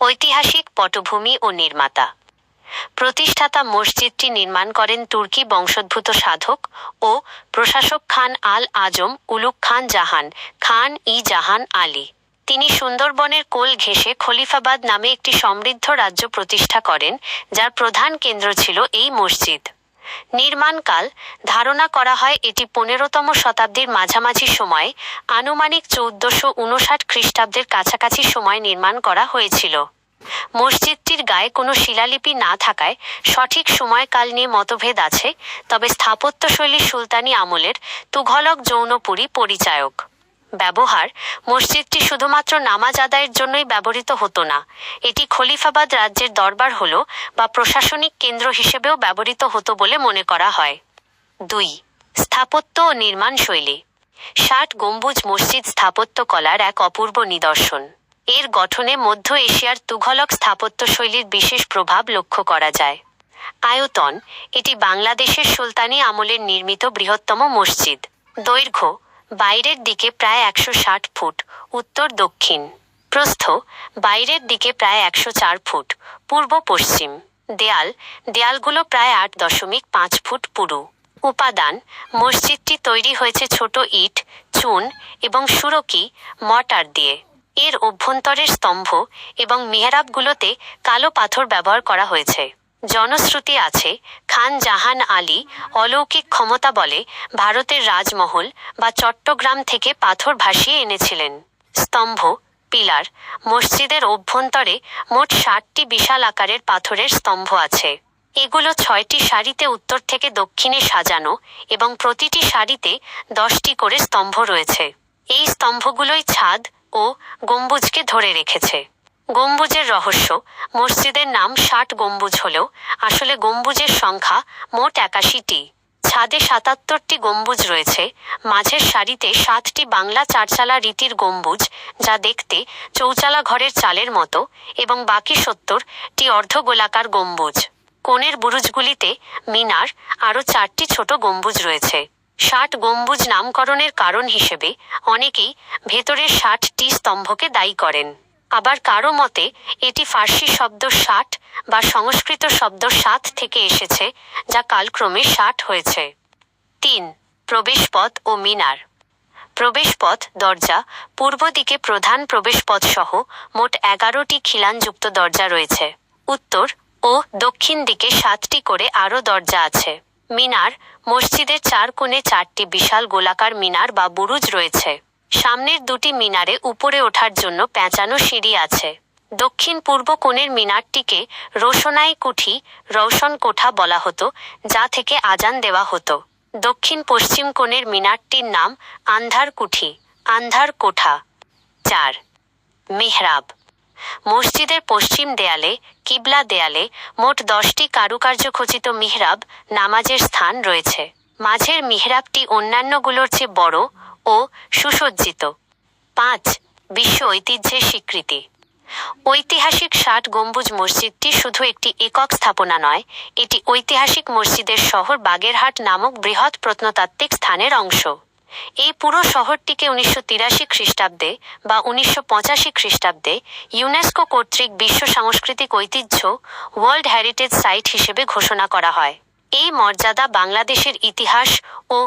ঐতিহাসিক পটভূমি ও নির্মাতা। প্রতিষ্ঠাতা মসজিদটি নির্মাণ করেন তুর্কি বংশোদ্ভূত সাধক ও প্রশাসক খান আল আজম উলুক খান জাহান, খান ই জাহান আলী। তিনি সুন্দরবনের কোল ঘেঁষে খলিফাবাদ নামে একটি সমৃদ্ধ রাজ্য প্রতিষ্ঠা করেন, যার প্রধান কেন্দ্র ছিল এই মসজিদ। নির্মাণকাল ধারণা করা হয় এটি পনেরোতম শতাব্দীর মাঝামাঝি সময়ে আনুমানিক চৌদ্দশো উনষাট খ্রিস্টাব্দের কাছাকাছি সময় নির্মাণ করা হয়েছিল। মসজিদটির গায়ে কোনো শিলালিপি না থাকায় সঠিক সময়কাল নিয়ে মতভেদ আছে, তবে স্থাপত্যশৈলী সুলতানি আমলের তুঘলক যৌনপুরী পরিচায়ক। ব্যবহার মসজিদটি শুধুমাত্র নামাজ আদায়ের জন্যই ব্যবহৃত হতো না। এটি খলিফাবাদ রাজ্যের দরবার হল বা প্রশাসনিক কেন্দ্র হিসেবেও ব্যবহৃত হতো বলে মনে করা হয়। দুই, স্থাপত্য ও নির্মাণ শৈলী। ষাট গম্বুজ মসজিদ স্থাপত্য কলার এক অপূর্ব নিদর্শন। এর গঠনে মধ্য এশিয়ার তুঘলক স্থাপত্যশৈলীর বিশেষ প্রভাব লক্ষ্য করা যায়। আয়তন, এটি বাংলাদেশের সুলতানি আমলের নির্মিত বৃহত্তম মসজিদ। দৈর্ঘ্য বাইরের দিকে প্রায় একশো ষাট ফুট, উত্তর দক্ষিণ। প্রস্থ, বাইরের দিকে প্রায় একশো চার ফুট, পূর্ব পশ্চিম। দেয়াল, দেয়ালগুলো প্রায় আট দশমিক পাঁচ ফুট পুরু। উপাদান, মসজিদটি তৈরি হয়েছে ছোট ইট, চুন এবং সুরকি মটার দিয়ে। এর অভ্যন্তরের স্তম্ভ এবং মেহরাবগুলোতে কালো পাথর ব্যবহার করা হয়েছে। জনশ্রুতি আছে, খান জাহান আলী অলৌকিক ক্ষমতা বলে ভারতের রাজমহল বা চট্টগ্রাম থেকে পাথর ভাসিয়ে এনেছিলেন। স্তম্ভ, পিলার, মসজিদের অভ্যন্তরে মোট ষাটটি বিশাল আকারের পাথরের স্তম্ভ আছে। এগুলো ছয়টি সারিতে উত্তর থেকে দক্ষিণে সাজানো এবং প্রতিটি সারিতে দশটি করে স্তম্ভ রয়েছে। এই স্তম্ভগুলোই ছাদ ও গম্বুজকে ধরে রেখেছে। গম্বুজের রহস্য। মসজিদের নাম ষাট গম্বুজ হলেও আসলে গম্বুজের সংখ্যা মোট একাশিটি। ছাদে সাতাত্তরটি গম্বুজ রয়েছে, মাঝের সারিতে সাতটি বাংলা চারচালা রীতির গম্বুজ যা দেখতে চৌচালা ঘরের চালের মতো এবং বাকি সত্তরটি অর্ধগোলাকার গম্বুজ। কোণের বুরুজগুলিতে মিনার আরও চারটি ছোট গম্বুজ রয়েছে। ষাট গম্বুজ নামকরণের কারণ হিসেবে অনেকেই ভেতরের ষাটটি স্তম্ভকে দায়ী করেন। আবার কারও মতে, এটি ফার্সি শব্দ ষাট বা সংস্কৃত শব্দ সাত থেকে এসেছে, যা কালক্রমে ষাট হয়েছে। তিন, প্রবেশপথ ও মিনার। প্রবেশপথ দরজা, পূর্ব দিকে প্রধান প্রবেশপথ সহ মোট এগারোটি খিলানযুক্ত দরজা রয়েছে। উত্তর ও দক্ষিণ দিকে সাতটি করে আরও দরজা আছে। মিনার, মসজিদের চার কোণে চারটি বিশাল গোলাকার মিনার বা বুরুজ রয়েছে। সামনের দুটি মিনারে উপরে ওঠার জন্য পেঁচানো সিঁড়ি আছে। দক্ষিণ পূর্ব কোণের মিনারটিকে রোশনাই কুঠি, রৌশন কোঠা বলা হতো, যা থেকে আজান দেওয়া হতো। দক্ষিণ পশ্চিম কোণের মিনারটির নাম আন্ধার কুঠি, আন্ধার কোঠা। চার, মেহরাব। মসজিদের পশ্চিম দেয়ালে, কিবলা দেয়ালে মোট দশটি কারুকার্য খচিত মিহরাব নামাজের স্থান রয়েছে। মাঝের মিহরাবটি অন্যান্যগুলোর চেয়ে বড় ও সুসজ্জিত। পাঁচ, বিশ্ব ঐতিহ্যের স্বীকৃতি। ঐতিহাসিক ষাট গম্বুজ মসজিদটি শুধু একটি একক স্থাপনা নয়, এটি ঐতিহাসিক মসজিদের শহর বাগেরহাট নামক বৃহৎ প্রত্নতাত্ত্বিক স্থানের অংশ। এই পুরো শহরটিকে উনিশশো তিরাশি খ্রিস্টাব্দে বা উনিশশো পঁচাশি খ্রিস্টাব্দে ইউনেস্কো কর্তৃক বিশ্ব সাংস্কৃতিক ঐতিহ্য ওয়ার্ল্ড হেরিটেজ সাইট হিসেবে ঘোষণা করা হয়। এই মর্যাদা বাংলাদেশের ইতিহাস ও